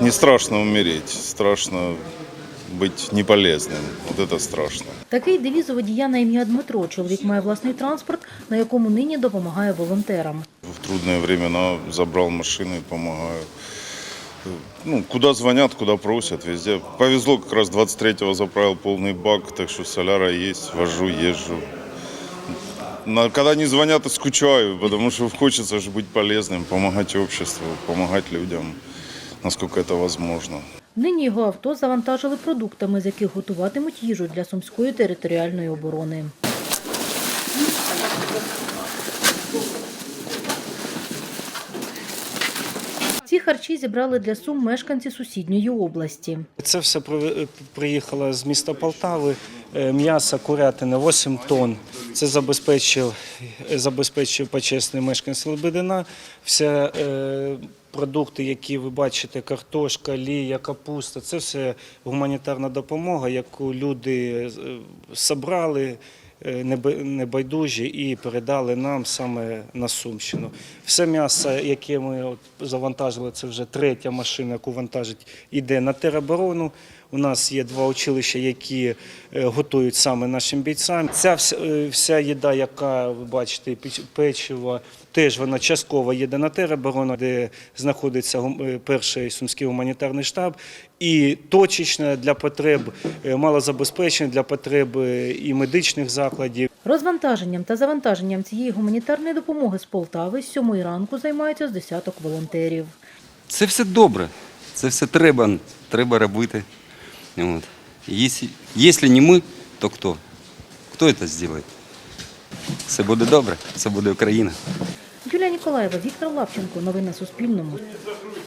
Не страшно умереть, страшно быть неполезным. Вот это страшно. Такий девіз у водія на ім'я Дмитро. Чоловік має власний транспорт, на якому нині допомагає волонтерам. В трудные времена забрал машину и помогаю. Ну, куда звонят, куда просят, везде. Повезло, как раз 23-го заправил полный бак, так что соляра есть, вожу, езжу. На- когда не звонят, и скучаю, потому что хочется же быть полезным, помогать обществу, помогать людям, насколько это возможно. Нині його авто завантажили продуктами, з яких готуватимуть їжу для Сумської територіальної оборони. Ці харчі зібрали для Сум мешканці сусідньої області. Це все при- приїхало з міста Полтави. Е, М'ясо курятини 8 тонн. Це забезпечив, забезпечив почесний мешканець Лебедина. Всі е, продукти, які ви бачите, картошка, лія, капуста, це все гуманітарна допомога, яку люди е, зібрали е, небайдужі і передали нам саме на Сумщину. Все м'ясо, яке ми от завантажили, це вже третя машина, яку вантажить, іде на тероборону. У нас є два училища, які е, готують саме нашим бійцям. Ця вся, е, їда, яка ви бачите, печ- печиво, теж вона частково їде на тероборону, де знаходиться е, перший сумський гуманітарний штаб, і точечна для потреб малозабезпечених, для потреб і медичних закладів. Розвантаженням та завантаженням цієї гуманітарної допомоги з Полтави з сьомої ранку займаються з десяток волонтерів. Це все добре. Це все треба, треба робити. От. Если, якщо не ми, то хто? Хто це зробить? Все буде добре, все буде Україна. Юлія Ніколаєва, Віктор Лавченко. Новини на Суспільному.